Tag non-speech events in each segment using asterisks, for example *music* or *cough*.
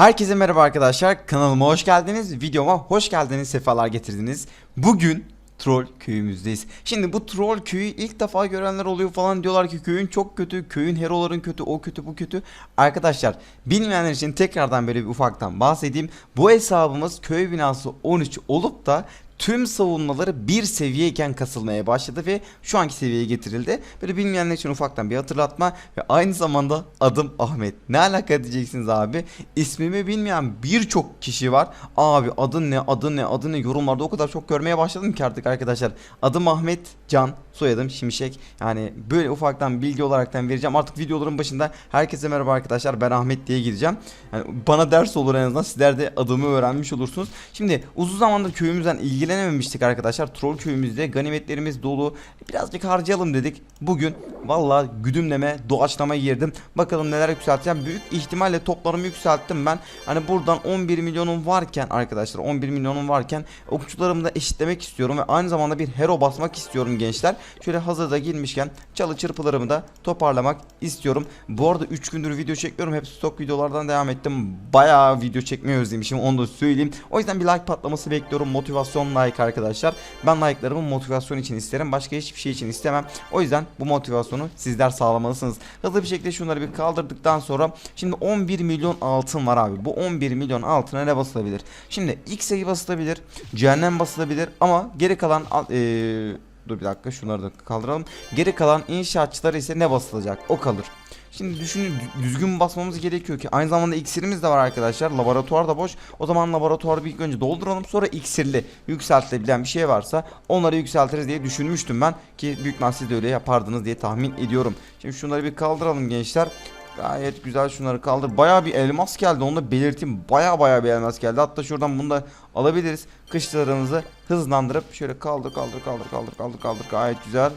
Herkese merhaba arkadaşlar. Kanalıma hoş geldiniz. Videoma hoş geldiniz. Sefalar getirdiniz. Bugün Troll köyümüzdeyiz. Şimdi bu troll köyü ilk defa görenler oluyor falan diyorlar ki köyün çok kötü, köyün heroların kötü, o kötü, bu kötü. Arkadaşlar bilmeyenler için tekrardan böyle bir ufaktan bahsedeyim. Bu hesabımız köy binası 13 olup da tüm savunmaları bir seviyeyken kasılmaya başladı ve şu anki seviyeye getirildi. Böyle bilmeyenler için ufaktan bir hatırlatma ve aynı zamanda adım Ahmet. Ne alaka diyeceksiniz abi? İsmimi bilmeyen birçok kişi var. Abi adın ne, adın ne, adın ne yorumlarda o kadar çok görmeye başladım ki artık arkadaşlar. Adım Ahmet Can, soyadım Şimşek. Yani böyle ufaktan bilgi olaraktan vereceğim. Artık videoların başında herkese merhaba arkadaşlar ben Ahmet diye gireceğim. Yani bana ders olur en azından sizler de adımı öğrenmiş olursunuz. Şimdi uzun zamandır köyümüzden ilgilenememiştik arkadaşlar. Troll köyümüzde ganimetlerimiz dolu. Birazcık harcayalım dedik. Bugün valla güdümleme, doğaçlama girdim. Bakalım neler yükselteceğim. Büyük ihtimalle toplarımı yükselttim ben. Hani buradan 11 milyonum varken arkadaşlar 11 milyonum varken okçularımı da eşitlemek istiyorum ve aynı zamanda bir hero basmak istiyorum gençler. Şöyle hazırda girmişken çalı çırpılarımı da toparlamak istiyorum. Bu arada 3 gündür video çekiyorum. Hep stok videolardan devam ettim. Bayağı video çekmeyi özlemişim onu da söyleyeyim. O yüzden bir like patlaması bekliyorum. Motivasyon like arkadaşlar. Ben like'larımı motivasyon için isterim. Başka hiçbir şey için istemem. O yüzden bu motivasyonu sizler sağlamalısınız. Hızlı bir şekilde şunları bir kaldırdıktan sonra şimdi 11 milyon altın var abi. Bu 11 milyon altına ne basılabilir? Şimdi X sayı basılabilir. Cehennem basılabilir ama geri kalan al- eee Dur bir dakika şunları da kaldıralım. Geri kalan inşaatçılara ise ne basılacak? O kalır. Şimdi düşünün dü- düzgün basmamız gerekiyor ki aynı zamanda iksirimiz de var arkadaşlar. Laboratuvar da boş. O zaman laboratuvarı bir önce dolduralım sonra iksirli yükseltilebilen bir şey varsa onları yükseltiriz diye düşünmüştüm ben ki büyük siz de öyle yapardınız diye tahmin ediyorum. Şimdi şunları bir kaldıralım gençler. Gayet güzel şunları kaldır. Baya bir elmas geldi onu da belirteyim. Baya baya bir elmas geldi. Hatta şuradan bunu da alabiliriz. Kışlarımızı hızlandırıp şöyle kaldır kaldır kaldır kaldır kaldır kaldır. Gayet güzel.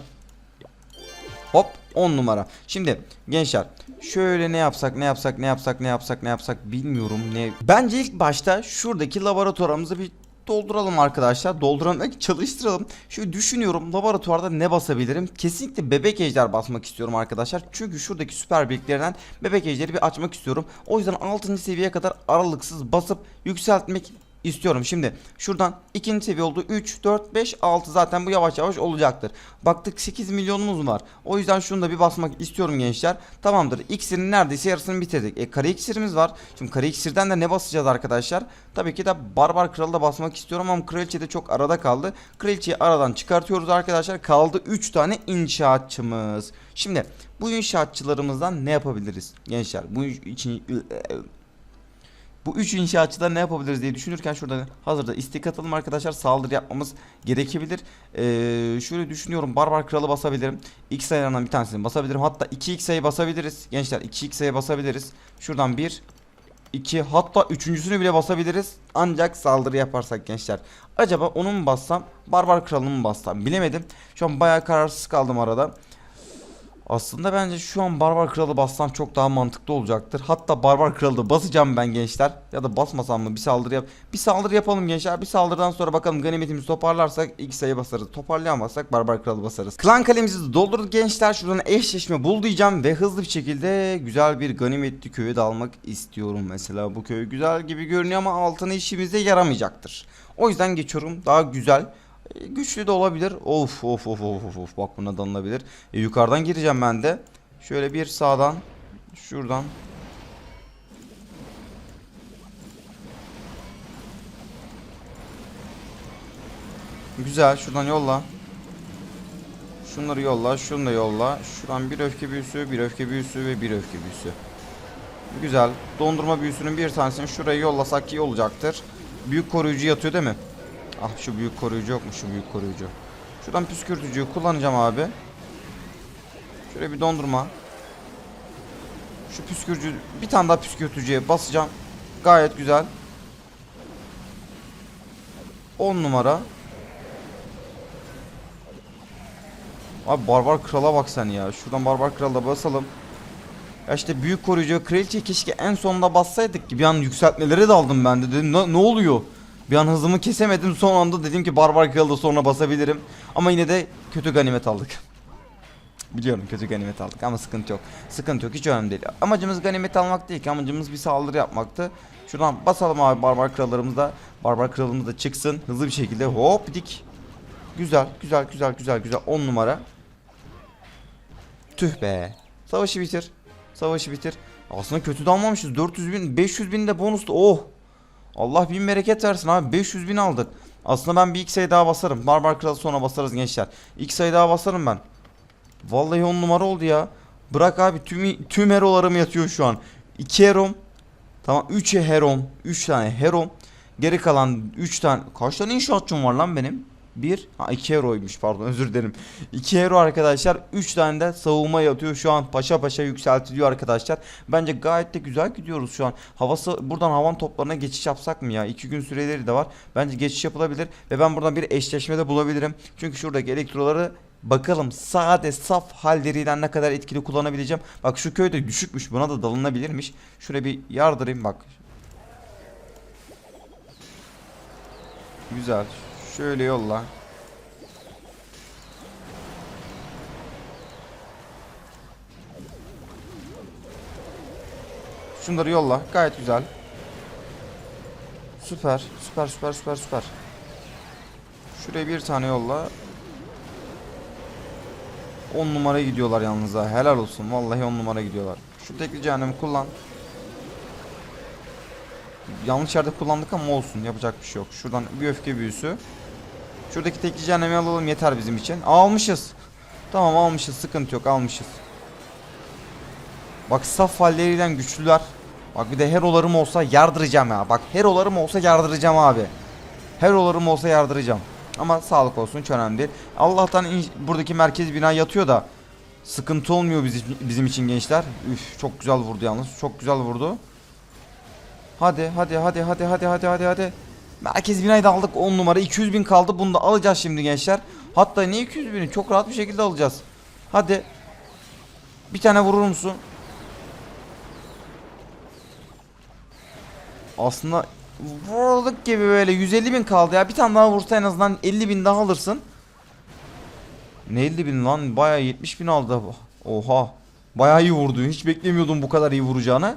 Hop 10 numara. Şimdi gençler şöyle ne yapsak ne yapsak ne yapsak ne yapsak ne yapsak bilmiyorum ne. Bence ilk başta şuradaki laboratuvarımızı bir dolduralım arkadaşlar. Dolduralım çalıştıralım. Şöyle düşünüyorum laboratuvarda ne basabilirim? Kesinlikle bebek ejder basmak istiyorum arkadaşlar. Çünkü şuradaki süper birliklerinden bebek ejderi bir açmak istiyorum. O yüzden 6. seviyeye kadar aralıksız basıp yükseltmek istiyorum. Şimdi şuradan ikinci seviye oldu. 3, 4, 5, 6 zaten bu yavaş yavaş olacaktır. Baktık 8 milyonumuz var. O yüzden şunu da bir basmak istiyorum gençler. Tamamdır. İksirin neredeyse yarısını bitirdik. E kare iksirimiz var. Şimdi kare iksirden de ne basacağız arkadaşlar? Tabii ki de barbar kralı da basmak istiyorum ama kraliçe de çok arada kaldı. Kraliçeyi aradan çıkartıyoruz arkadaşlar. Kaldı 3 tane inşaatçımız. Şimdi bu inşaatçılarımızdan ne yapabiliriz gençler? Bu için bu üç inşaatçıda ne yapabiliriz diye düşünürken şurada hazırda istek atalım arkadaşlar. Saldırı yapmamız gerekebilir. Ee, şöyle düşünüyorum. Barbar kralı basabilirim. X sayılarından bir tanesini basabilirim. Hatta 2 X sayı basabiliriz. Gençler 2 X sayı basabiliriz. Şuradan 1 2 hatta üçüncüsünü bile basabiliriz. Ancak saldırı yaparsak gençler. Acaba onu mu bassam? Barbar kralını mı bassam? Bilemedim. Şu an bayağı kararsız kaldım arada. Aslında bence şu an Barbar Kralı bassam çok daha mantıklı olacaktır. Hatta Barbar Kralı da basacağım ben gençler. Ya da basmasam mı bir saldırı yap. Bir saldırı yapalım gençler. Bir saldırıdan sonra bakalım ganimetimizi toparlarsak ilk sayı basarız. Toparlayamazsak Barbar Kralı basarız. Klan kalemizi doldurduk gençler. Şuradan eşleşme bul diyeceğim ve hızlı bir şekilde güzel bir ganimetli köye dalmak istiyorum. Mesela bu köy güzel gibi görünüyor ama altına işimize yaramayacaktır. O yüzden geçiyorum. Daha güzel Güçlü de olabilir. Of of of of of. Bak buna danılabilir. E, yukarıdan gireceğim ben de. Şöyle bir sağdan. Şuradan. Güzel. Şuradan yolla. Şunları yolla. Şunu da yolla. Şuradan bir öfke büyüsü, bir öfke büyüsü ve bir öfke büyüsü. Güzel. Dondurma büyüsünün bir tanesini şuraya yollasak iyi olacaktır. Büyük koruyucu yatıyor değil mi? Ah şu büyük koruyucu yok mu şu büyük koruyucu. Şuradan püskürtücüyü kullanacağım abi. Şöyle bir dondurma. Şu püskürtücü bir tane daha püskürtücüye basacağım. Gayet güzel. 10 numara. Abi barbar krala bak sen ya. Şuradan barbar krala basalım. Ya işte büyük koruyucu kraliçeyi keşke en sonunda bassaydık ki bir an yükseltmeleri de aldım ben de dedim ne, ne oluyor? Bir an hızımı kesemedim son anda dedim ki barbar kralı sonra basabilirim. Ama yine de kötü ganimet aldık. Biliyorum kötü ganimet aldık ama sıkıntı yok. Sıkıntı yok hiç önemli değil. Amacımız ganimet almak değil ki amacımız bir saldırı yapmaktı. Şuradan basalım abi barbar krallarımız da. Barbar kralımız da çıksın hızlı bir şekilde hop dik. Güzel güzel güzel güzel güzel 10 numara. Tüh be. Savaşı bitir. Savaşı bitir. Aslında kötü de almamışız. 400 bin 500 bin de bonuslu. Oh. Allah bin bereket versin abi. 500 bin aldık. Aslında ben bir iki sayı daha basarım. Barbar kralı sonra basarız gençler. İki sayı daha basarım ben. Vallahi on numara oldu ya. Bırak abi tüm, tüm herolarım yatıyor şu an. 2 herom. Tamam 3 herom. 3 tane herom. Geri kalan 3 tane. Kaç tane inşaatçım var lan benim? 1. Ha 2 heroymuş pardon *laughs* özür dilerim. 2 hero arkadaşlar. 3 tane de savunma yatıyor şu an. Paşa paşa yükseltiliyor arkadaşlar. Bence gayet de güzel gidiyoruz şu an. Havası buradan havan toplarına geçiş yapsak mı ya? 2 gün süreleri de var. Bence geçiş yapılabilir. Ve ben buradan bir eşleşme de bulabilirim. Çünkü şuradaki elektroları Bakalım sade saf halleriyle ne kadar etkili kullanabileceğim. Bak şu köyde düşükmüş buna da dalınabilirmiş. Şuraya bir yardırayım bak. Güzel. Şöyle yolla. Şunları yolla. Gayet güzel. Süper. Süper süper süper süper. Şuraya bir tane yolla. 10 numara gidiyorlar yalnız ha. Helal olsun. Vallahi 10 numara gidiyorlar. Şu tekli cehennemi kullan. Yanlış yerde kullandık ama olsun. Yapacak bir şey yok. Şuradan bir öfke büyüsü. Şuradaki tekli cehennemi alalım yeter bizim için. Almışız. Tamam almışız. Sıkıntı yok. Almışız. Bak saf halleriyle güçlüler. Bak bir de herolarım olsa yardıracağım ya. Bak herolarım olsa yardıracağım abi. Herolarım olsa yardıracağım. Ama sağlık olsun hiç önemli değil. Allah'tan buradaki merkez bina yatıyor da sıkıntı olmuyor bizim, bizim için gençler. Üf çok güzel vurdu yalnız. Çok güzel vurdu. Hadi hadi hadi hadi hadi hadi hadi hadi. Merkez binayı da aldık 10 numara 200 bin kaldı bunu da alacağız şimdi gençler. Hatta ne 200 bini çok rahat bir şekilde alacağız. Hadi. Bir tane vurur musun? Aslında vurduk gibi böyle 150 bin kaldı ya. Bir tane daha vursa en azından 50 bin daha alırsın. Ne 50 bin lan? Bayağı 70 bin aldı. Oha. Bayağı iyi vurdu. Hiç beklemiyordum bu kadar iyi vuracağını.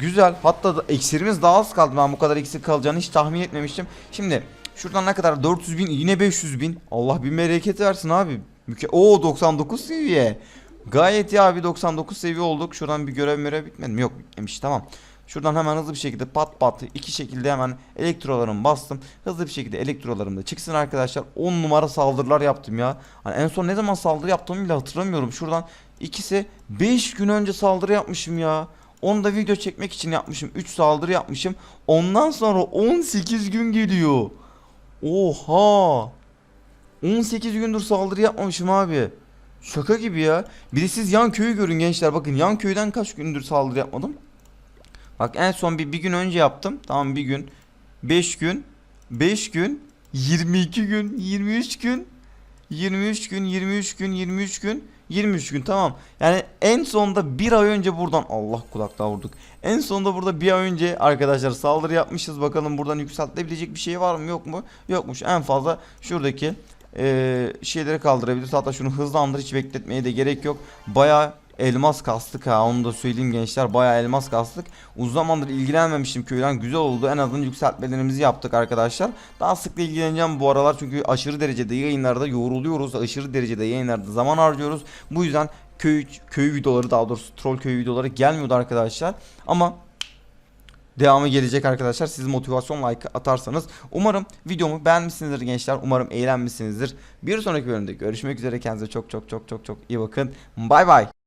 Güzel. Hatta da eksirimiz daha az kaldı. Ben bu kadar eksik kalacağını hiç tahmin etmemiştim. Şimdi şuradan ne kadar? 400 bin yine 500 bin. Allah bir bereket versin abi. Müke Oo 99 seviye. Gayet iyi abi 99 seviye olduk. Şuradan bir görev görev bitmedi? Yok bitmemiş tamam. Şuradan hemen hızlı bir şekilde pat pat iki şekilde hemen elektrolarımı bastım. Hızlı bir şekilde elektrolarım da çıksın arkadaşlar. 10 numara saldırılar yaptım ya. Hani en son ne zaman saldırı yaptığımı bile hatırlamıyorum. Şuradan ikisi 5 gün önce saldırı yapmışım ya. Onu da video çekmek için yapmışım. 3 saldırı yapmışım. Ondan sonra 18 gün geliyor. Oha. 18 gündür saldırı yapmamışım abi. Şaka gibi ya. Bir de siz yan köyü görün gençler. Bakın yan köyden kaç gündür saldırı yapmadım. Bak en son bir, bir gün önce yaptım. Tamam bir gün. 5 gün. 5 gün. 22 gün. 23 gün. 23 gün. 23 gün. 23 gün. 23 gün tamam. Yani en sonunda bir ay önce buradan Allah kulaklığa vurduk. En sonunda burada bir ay önce arkadaşlar saldırı yapmışız. Bakalım buradan yükseltilebilecek bir şey var mı yok mu? Yokmuş. En fazla şuradaki eee, şeyleri kaldırabiliriz. Hatta şunu hızlandır hiç bekletmeye de gerek yok. Bayağı elmas kastık ha onu da söyleyeyim gençler bayağı elmas kastık. Uzun zamandır ilgilenmemiştim köyden güzel oldu en azından yükseltmelerimizi yaptık arkadaşlar. Daha sık da ilgileneceğim bu aralar çünkü aşırı derecede yayınlarda yoruluyoruz aşırı derecede yayınlarda zaman harcıyoruz. Bu yüzden köy köy videoları daha doğrusu troll köy videoları gelmiyordu arkadaşlar. Ama Devamı gelecek arkadaşlar. Siz motivasyon like atarsanız. Umarım videomu beğenmişsinizdir gençler. Umarım eğlenmişsinizdir. Bir sonraki bölümde görüşmek üzere. Kendinize çok çok çok çok çok iyi bakın. Bay bay.